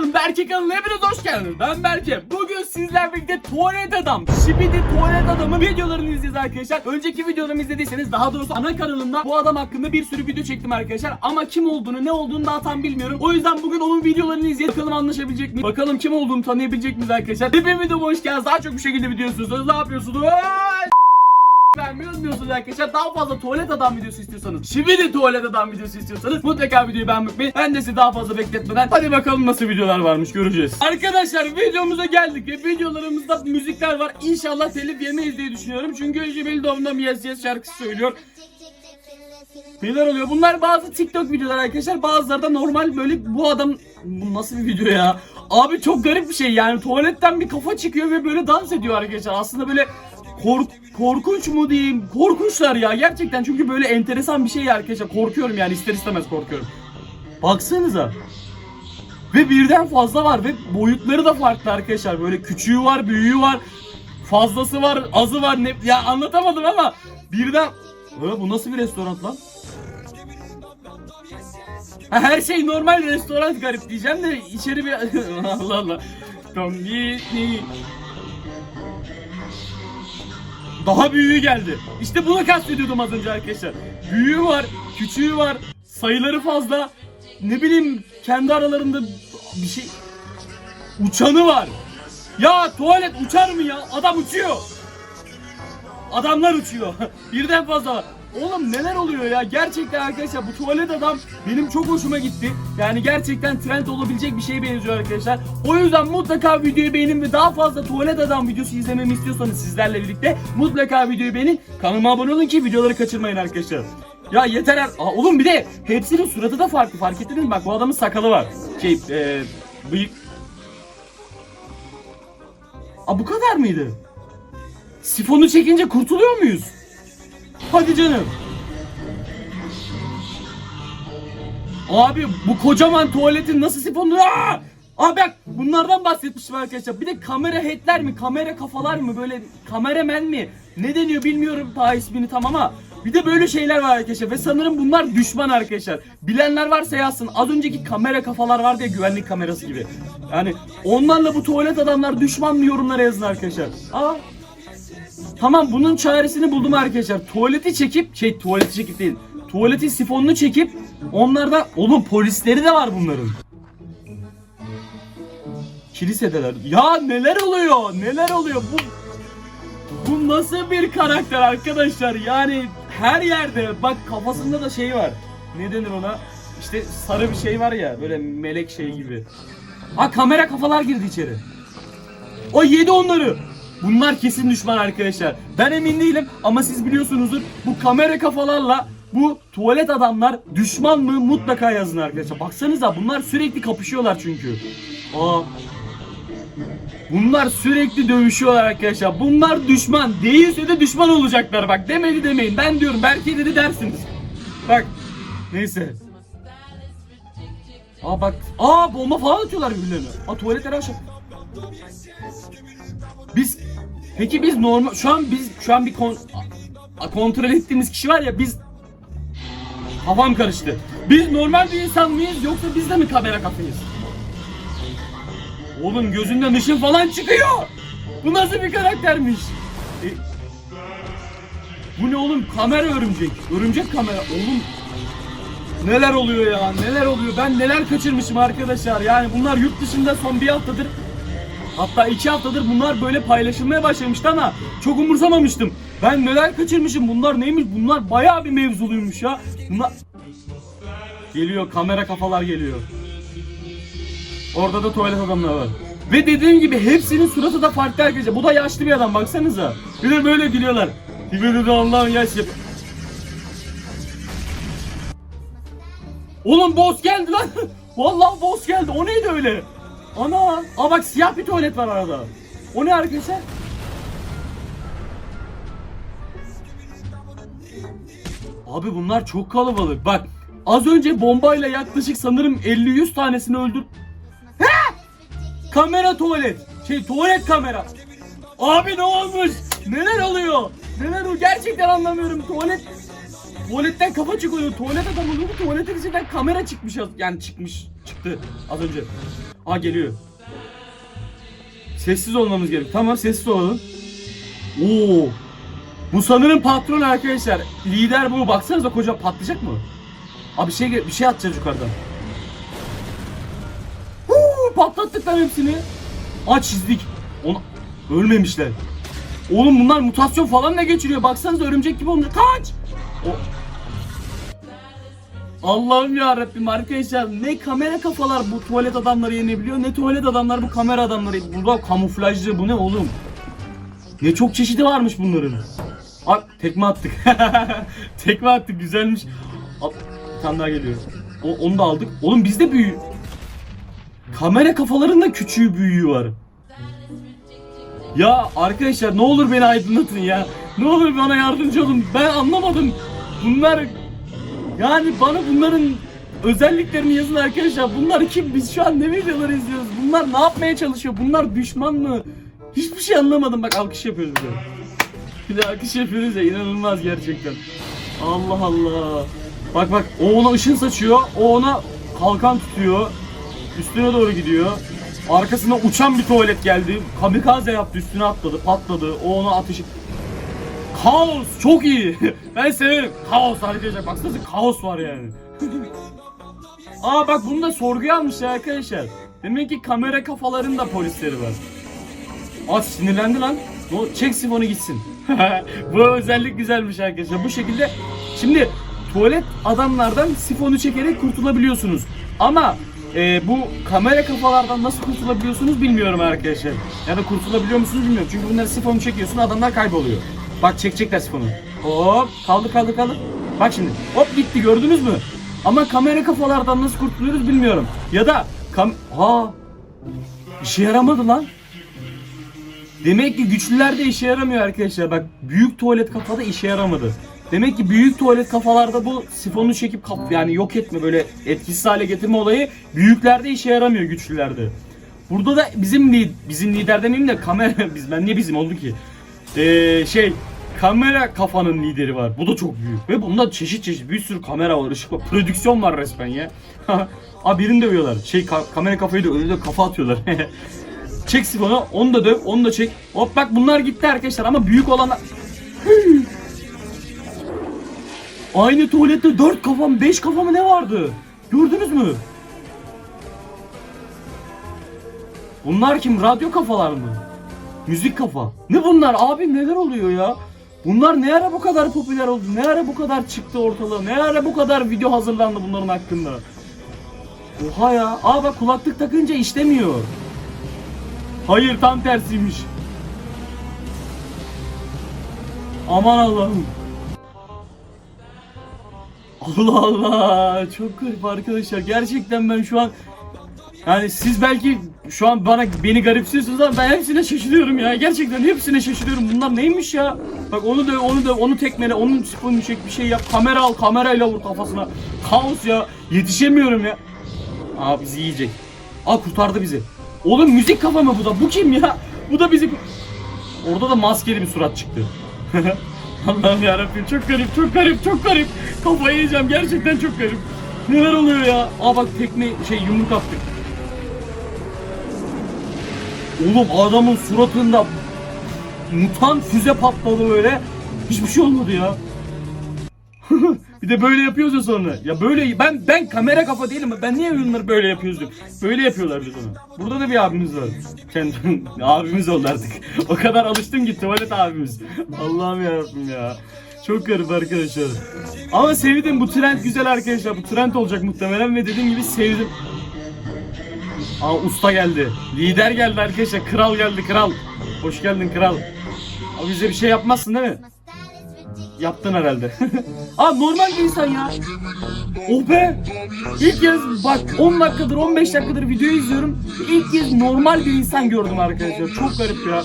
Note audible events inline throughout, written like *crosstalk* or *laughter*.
kanalım Berke kanalına hepiniz hoş geldiniz. Ben Berke. Bugün sizlerle birlikte tuvalet adam, Şibidi tuvalet adamın videolarını izleyeceğiz arkadaşlar. Önceki videolarımı izlediyseniz daha doğrusu ana kanalımda bu adam hakkında bir sürü video çektim arkadaşlar. Ama kim olduğunu ne olduğunu daha tam bilmiyorum. O yüzden bugün onun videolarını izleyelim. Bakalım anlaşabilecek miyiz? Bakalım kim olduğunu tanıyabilecek miyiz arkadaşlar? Hepiniz videoma hoş geldiniz. Daha çok bir şekilde istiyorsanız ne yapıyorsunuz? Vermeyi unutmuyorsunuz arkadaşlar. Daha fazla tuvalet adam videosu istiyorsanız, şimdi de tuvalet adam videosu istiyorsanız mutlaka videoyu beğenmeyi unutmayın. Ben de sizi daha fazla bekletmeden hadi bakalım nasıl videolar varmış göreceğiz. Arkadaşlar videomuza geldik ve videolarımızda müzikler var. İnşallah telif yemeyiz diye düşünüyorum. Çünkü Jibil Domdom Yes Yes şarkısı söylüyor. Neler oluyor? Bunlar bazı TikTok videolar arkadaşlar. Bazıları da normal böyle bu adam bu nasıl bir video ya? Abi çok garip bir şey yani tuvaletten bir kafa çıkıyor ve böyle dans ediyor arkadaşlar. Aslında böyle kork korkunç mu diyeyim? Korkunçlar ya gerçekten çünkü böyle enteresan bir şey ya arkadaşlar. Korkuyorum yani ister istemez korkuyorum. Baksanıza. Ve birden fazla var ve boyutları da farklı arkadaşlar. Böyle küçüğü var, büyüğü var. Fazlası var, azı var. Ne... Ya anlatamadım ama birden... Ee, bu nasıl bir restoran lan? Ha, her şey normal restoran garip diyeceğim de içeri bir... *laughs* Allah Allah. Ni. Daha büyüğü geldi. İşte bunu kastediyordum az önce arkadaşlar. Büyüğü var, küçüğü var, sayıları fazla. Ne bileyim kendi aralarında bir şey... Uçanı var. Ya tuvalet uçar mı ya? Adam uçuyor. Adamlar uçuyor. *laughs* Birden fazla var. Oğlum neler oluyor ya? Gerçekten arkadaşlar bu tuvalet adam benim çok hoşuma gitti. Yani gerçekten trend olabilecek bir şeye benziyor arkadaşlar. O yüzden mutlaka videoyu beğenin ve daha fazla tuvalet adam videosu izlememi istiyorsanız sizlerle birlikte mutlaka videoyu beğenin. Kanalıma abone olun ki videoları kaçırmayın arkadaşlar. Ya yeter er- Aa, oğlum bir de hepsinin suratı da farklı fark ettiniz mi? Bak bu adamın sakalı var. Şey eee bıyık. Aa bu kadar mıydı? Sifonu çekince kurtuluyor muyuz? Hadi canım. Abi bu kocaman tuvaletin nasıl sifonu? Aa! Abi bak bunlardan bahsetmiştim arkadaşlar. Bir de kamera headler mi, kamera kafalar mı böyle kameramen mi? Ne deniyor bilmiyorum daha ismini tam ama bir de böyle şeyler var arkadaşlar ve sanırım bunlar düşman arkadaşlar. Bilenler varsa yazsın. Az önceki kamera kafalar vardı ya güvenlik kamerası gibi. Yani onlarla bu tuvalet adamlar düşman mı yorumlara yazın arkadaşlar. Aa Tamam bunun çaresini buldum arkadaşlar. Tuvaleti çekip şey tuvaleti çekip değil. Tuvaletin sifonunu çekip onlardan oğlum polisleri de var bunların. Kilisedeler. Ya neler oluyor? Neler oluyor? Bu bu nasıl bir karakter arkadaşlar? Yani her yerde bak kafasında da şey var. Ne denir ona? İşte sarı bir şey var ya böyle melek şey gibi. Ha kamera kafalar girdi içeri. O yedi onları. Bunlar kesin düşman arkadaşlar. Ben emin değilim ama siz biliyorsunuzdur. Bu kamera kafalarla bu tuvalet adamlar düşman mı mutlaka yazın arkadaşlar. Baksanıza bunlar sürekli kapışıyorlar çünkü. Aa. Bunlar sürekli dövüşüyorlar arkadaşlar. Bunlar düşman. Değilse de düşman olacaklar bak. Demedi demeyin. Ben diyorum belki dedi dersiniz. Bak. Neyse. Aa bak. Aa bomba falan atıyorlar birbirlerine. Aa tuvaletleri aşağı. Biz peki biz normal şu an biz şu an bir kon, a- kontrol ettiğimiz kişi var ya biz kafam karıştı. Biz normal bir insan mıyız yoksa biz de mi kamera kafayız? Oğlum gözünden ışın falan çıkıyor. Bu nasıl bir karaktermiş? E, bu ne oğlum? Kamera örümcek. Örümcek kamera. Oğlum Neler oluyor ya? Neler oluyor? Ben neler kaçırmışım arkadaşlar. Yani bunlar yurt dışında son bir haftadır Hatta iki haftadır bunlar böyle paylaşılmaya başlamıştı ama çok umursamamıştım. Ben neler kaçırmışım bunlar neymiş bunlar bayağı bir mevzuluymuş ya. Bunlar... Geliyor kamera kafalar geliyor. Orada da tuvalet adamlar var. Ve dediğim gibi hepsinin suratı da farklı arkadaşlar. Bu da yaşlı bir adam baksanıza. Bir de böyle gülüyorlar. Bir de Allah'ın yaşlı. Oğlum boss geldi lan. *laughs* Vallahi boss geldi. O neydi öyle? Ana! Aa bak siyah bir tuvalet var arada. O ne arkadaşlar? Abi bunlar çok kalabalık. Bak az önce bombayla yaklaşık sanırım 50-100 tanesini öldür... Ha! Kamera tuvalet. Şey tuvalet kamera. Abi ne olmuş? Neler oluyor? Neler o? Gerçekten anlamıyorum. Tuvalet Tuvaletten kafa çıkıyor. Tuvalet adam oluyor. Tuvaletin içinden kamera çıkmış. Yani çıkmış. Çıktı az önce. Ha geliyor. Sessiz olmamız gerek. Tamam sessiz olalım. Oo. Bu sanırım patron arkadaşlar. Lider bu. Baksanıza koca patlayacak mı? Abi bir şey bir şey atacağız yukarıdan. Huu, patlattık lan hepsini. Aa çizdik. Onu ölmemişler. Oğlum bunlar mutasyon falan ne geçiriyor? Baksanıza örümcek gibi olmuş. Kaç! O... Allah'ım ya Rabbim arkadaşlar ne kamera kafalar bu tuvalet adamları yenebiliyor ne tuvalet adamlar bu kamera adamları. Burada kamuflajlı bu ne oğlum? Ne çok çeşidi varmış bunların. Bak tekme attık. *laughs* tekme attık güzelmiş. Al, bir tane daha geliyor. O, onu da aldık. Oğlum bizde büyü. Kamera kafaların da küçüğü büyüğü var. Ya arkadaşlar ne olur beni aydınlatın ya. Ne olur bana yardımcı olun. Ben anlamadım. Bunlar yani bana bunların özelliklerini yazın arkadaşlar. Bunlar kim? Biz şu an ne videoları izliyoruz? Bunlar ne yapmaya çalışıyor? Bunlar düşman mı? Hiçbir şey anlamadım. Bak alkış yapıyoruz de. Bir de alkış yapıyoruz ya inanılmaz gerçekten. Allah Allah. Bak bak o ona ışın saçıyor. O ona kalkan tutuyor. Üstüne doğru gidiyor. Arkasına uçan bir tuvalet geldi. Kamikaze yaptı üstüne atladı patladı. O ona ateşi... Kaos çok iyi. *laughs* ben severim. Kaos arkadaşlar. Baksanıza kaos var yani. *laughs* Aa bak bunu da sorguya almışlar arkadaşlar. Demek ki kamera kafaların da polisleri var. Aa sinirlendi lan. O çek sifonu gitsin. *laughs* Bu özellik güzelmiş arkadaşlar. Bu şekilde şimdi tuvalet adamlardan sifonu çekerek kurtulabiliyorsunuz. Ama e, bu kamera kafalardan nasıl kurtulabiliyorsunuz bilmiyorum arkadaşlar. Ya da kurtulabiliyor musunuz bilmiyorum. Çünkü bunları sifonu çekiyorsun adamlar kayboluyor. Bak çekecekler sifonu. Hop kaldı kaldı kaldı. Bak şimdi hop gitti gördünüz mü? Ama kamera kafalardan nasıl kurtuluyoruz bilmiyorum. Ya da kam... Ha işe yaramadı lan. Demek ki güçlüler de işe yaramıyor arkadaşlar. Bak büyük tuvalet kafada işe yaramadı. Demek ki büyük tuvalet kafalarda bu sifonu çekip kap yani yok etme böyle etkisiz hale getirme olayı büyüklerde işe yaramıyor güçlülerde. Burada da bizim bizim lider demeyeyim de kamera *laughs* biz ben niye bizim oldu ki? Ee, şey kamera kafanın lideri var. Bu da çok büyük ve bunda çeşit çeşit bir sürü kamera var, ışık var, prodüksiyon var resmen ya. *laughs* Aa birini dövüyorlar. Şey ka- kamera kafayı da önüne kafa atıyorlar. *laughs* Çek sifonu, onu da döv, onu da çek. Hop bak bunlar gitti arkadaşlar ama büyük olanlar... *laughs* Aynı tuvalette 4 kafam, 5 kafamı ne vardı? Gördünüz mü? Bunlar kim? Radyo kafalar mı? Müzik kafa. Ne bunlar abi neler oluyor ya? Bunlar ne ara bu kadar popüler oldu? Ne ara bu kadar çıktı ortalığa? Ne ara bu kadar video hazırlandı bunların hakkında? Oha ya. Aa bak kulaklık takınca işlemiyor. Hayır tam tersiymiş. Aman Allah'ım. Allah Allah çok garip arkadaşlar gerçekten ben şu an yani siz belki şu an bana beni garipsiyorsunuz ama ben hepsine şaşırıyorum ya. Gerçekten hepsine şaşırıyorum. Bunlar neymiş ya? Bak onu da onu da onu tekmele onun sponunu çek bir şey yap. Kamera al kamerayla vur kafasına. Kaos ya. Yetişemiyorum ya. Aa bizi yiyecek. Aa kurtardı bizi. Oğlum müzik kafa mı bu da. Bu kim ya? Bu da bizi Orada da maskeli bir surat çıktı. *laughs* Allah'ım yarabbim çok garip çok garip çok garip. Kafayı yiyeceğim. Gerçekten çok garip. Neler oluyor ya? Aa bak tekme şey yumruk attık Oğlum adamın suratında Mutant füze patladı böyle Hiçbir şey olmadı ya *laughs* bir de böyle yapıyoruz ya sonra. Ya böyle ben ben kamera kafa değilim. Ben niye oyunları böyle yapıyoruz diyorum. Böyle yapıyorlar bir sonra. Burada da bir abimiz var. Kendi *laughs* abimiz oldu artık. *laughs* O kadar alıştım ki tuvalet abimiz. Allah'ım yarabbim ya. Çok garip arkadaşlar. Ama sevdim bu trend güzel arkadaşlar. Bu trend olacak muhtemelen ve dediğim gibi sevdim. Aa usta geldi. Lider geldi arkadaşlar. Kral geldi kral. Hoş geldin kral. Abi bize bir şey yapmazsın değil mi? Yaptın herhalde. *laughs* Aa normal bir insan ya. Oh be. İlk kez bak 10 dakikadır 15 dakikadır video izliyorum. İlk kez normal bir insan gördüm arkadaşlar. Çok garip ya.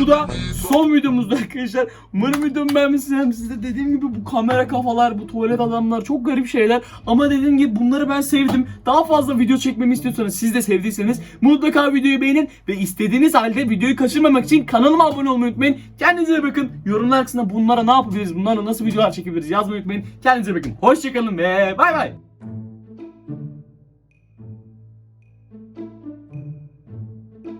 Bu da son videomuzda arkadaşlar. Umarım videomu beğenmişsiniz. Size dediğim gibi bu kamera kafalar, bu tuvalet adamlar çok garip şeyler. Ama dediğim gibi bunları ben sevdim. Daha fazla video çekmemi istiyorsanız siz de sevdiyseniz mutlaka videoyu beğenin ve istediğiniz halde videoyu kaçırmamak için kanalıma abone olmayı unutmayın. Kendinize bakın. Yorumlar kısmına bunlara ne yapabiliriz, bunlarla nasıl videolar çekebiliriz yazmayı unutmayın. Kendinize bakın. Hoşçakalın ve bay bay.